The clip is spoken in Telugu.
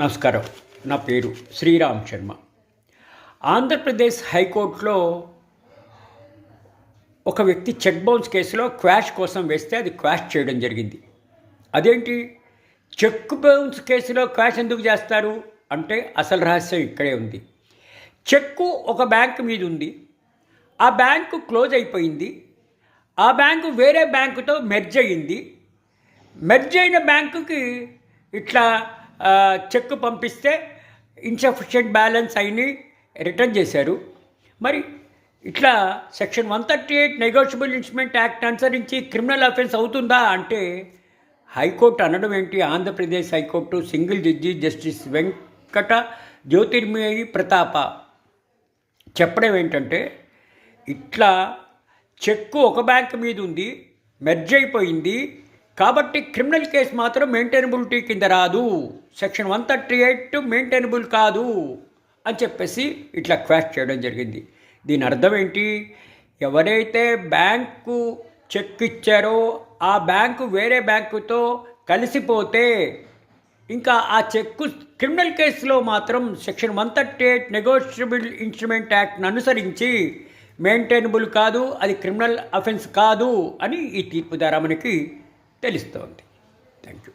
నమస్కారం. నా పేరు శ్రీరామ్ శర్మ. ఆంధ్రప్రదేశ్ హైకోర్టులో ఒక వ్యక్తి చెక్ బౌన్స్ కేసులో క్వాష్ కోసం వేస్తే అది క్వాష్ చేయడం జరిగింది. అదేంటి? చెక్ బౌన్స్ కేసులో క్వాష్ ఎందుకు చేస్తారు? అంటే అసలు రహస్యం ఇక్కడే ఉంది. చెక్కు ఒక బ్యాంక్ మీద ఉంది. ఆ బ్యాంకు క్లోజ్ అయిపోయింది. ఆ బ్యాంకు వేరే బ్యాంకుతో మెర్జ్ అయ్యింది. మెర్జ్ అయిన బ్యాంకుకి ఇట్లా చెక్ పంపిస్తే ఇన్సఫిషియంట్ బ్యాలెన్స్ అయిని రిటర్న్ చేశారు. మరి ఇట్లా section one thirty eight negotiable instrument act అనుసరించి క్రిమినల్ అఫెన్స్ అవుతుందా అంటే హైకోర్టు అనడం ఏంటి? Andhra Pradesh high court single judge justice Venkata Jyothirmayi Pratapa చెప్పడం ఏంటంటే ఇట్లా చెక్కు ఒక బ్యాంక్ మీద ఉంది మెర్జ్ అయిపోయింది కాబట్టి క్రిమినల్ కేసు మాత్రం మెయింటైనబిలిటీ కింద రాదు. Section one thirty eight maintainable కాదు అని చెప్పేసి ఇట్లా క్వాష్ చేయడం జరిగింది. దీని అర్థం ఏంటి? ఎవరైతే బ్యాంకు చెక్ ఇచ్చారో ఆ బ్యాంకు వేరే బ్యాంకుతో కలిసిపోతే ఇంకా ఆ చెక్కు క్రిమినల్ కేసులో మాత్రం section one thirty eight negotiable instrument యాక్ట్ను అనుసరించి మెయింటైనబుల్ కాదు అది క్రిమినల్ అఫెన్స్ కాదు అని ఈ తీర్పు ద్వారా మనకి ತಿಳಿಸ್ತಾ ಉಂಟು ಥ್ಯಾಂಕ್ ಯು